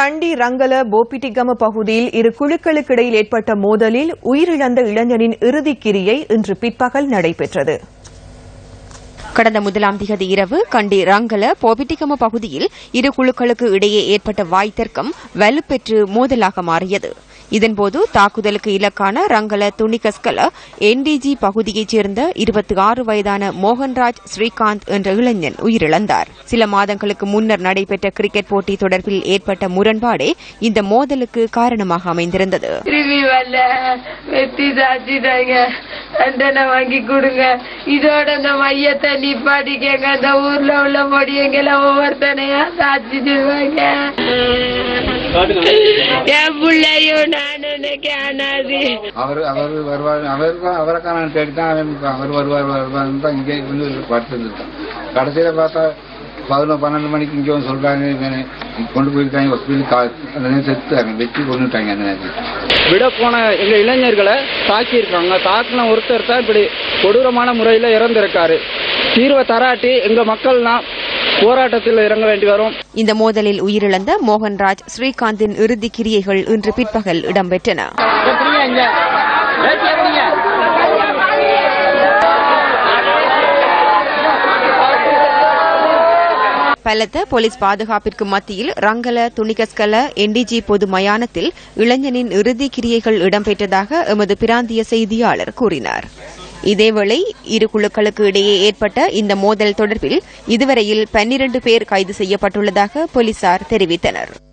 கண்டி ரங்கல போபிட்டிகம பகுதியில் இரு குழுக்களுக்கு இடையில் ஏற்பட்ட மோதலில் உயிரிழந்த இளைஞனின் இறுதிக்கிரியை இன்று பிற்பகல் நடைபெற்றது. கடந்த முதலாம் திகதி இரவு கண்டி ரங்கல போபிட்டிகம பகுதியில் இரு குழுக்களுக்கு இடையே ஏற்பட்ட வாய்த்தர்க்கம் வலுப்பெற்று மோதலாக மாறியது. இதன்போது தாக்குதலுக்கு இலக்கான ரங்கல துணிகஸ்கல என்டிஜி பகுதியைச் சேர்ந்த இருபத்தி ஆறு வயதான மோகன்ராஜ் ஸ்ரீகாந்த் என்ற இளைஞன் உயிரிழந்தார். சில மாதங்களுக்கு முன்னர் நடைபெற்ற கிரிக்கெட் போட்டி தொடர்பில் ஏற்பட்ட முரண்பாடே இந்த மோதலுக்கு காரணமாக அமைந்திருந்தது. திரும்பி தண்டனை வாங்கி கொடுங்க. இதோட இந்த மையத்தை நிப்பாட்டிக்கங்க. இந்த ஊர்ல உள்ள பொடியங்களை ஒவ்வொருத்தனையா சாச்சிடுவாங்க என் பிள்ளையும் நான் இன்னைக்கு அனாதி. அவர் அவர் வருவார். அவர் அவரை தேடி தான் அவன் அவர் வருவார் வருவார்னு தான் இங்கே வந்து படுத்துருந்துருக்கான் கடைசியில் பார்த்தா பதினொன்று பன்னெண்டு மணிக்கு இங்கே வந்து சொல்றாங்க கொண்டு போயிருக்காங்க ஹாஸ்பிட்டல் அந்த நேரம் செத்துட்டாங்க வெட்டி கொண்டுட்டாங்க அந்த நேரத்தில். விட போன எங்க இளைஞர்களை தாக்கி இருக்காங்க தாக்கின ஒருத்தர் தான் இப்படி கொடூரமான முறையில் இறந்திருக்காரு. தீர்வை தராட்டி எங்க மக்கள்லாம் போராட்டத்தில் இறங்க வேண்டி வரும். இந்த மோதலில் உயிரிழந்த மோகன்ராஜ் ஸ்ரீகாந்தின் இறுதிக் கிரியைகள் இன்று பிற்பகல் இடம்பெற்றன. பலத்த போலீஸ் பாதுகாப்பிற்கு மத்தியில் ரங்கல துணிகஸ்கல என்டிஜி பொது மயானத்தில் இளைஞனின் இறுதி கிரியைகள் இடம்பெற்றதாக எமது பிராந்திய செய்தியாளர் கூறினார். இதேவேளை இரு குழுக்களுக்கு இடையே ஏற்பட்ட இந்த மோதல் தொடர்பில் இதுவரையில் பன்னிரண்டு பேர் கைது செய்யப்பட்டுள்ளதாக போலீசார் தெரிவித்தனர்.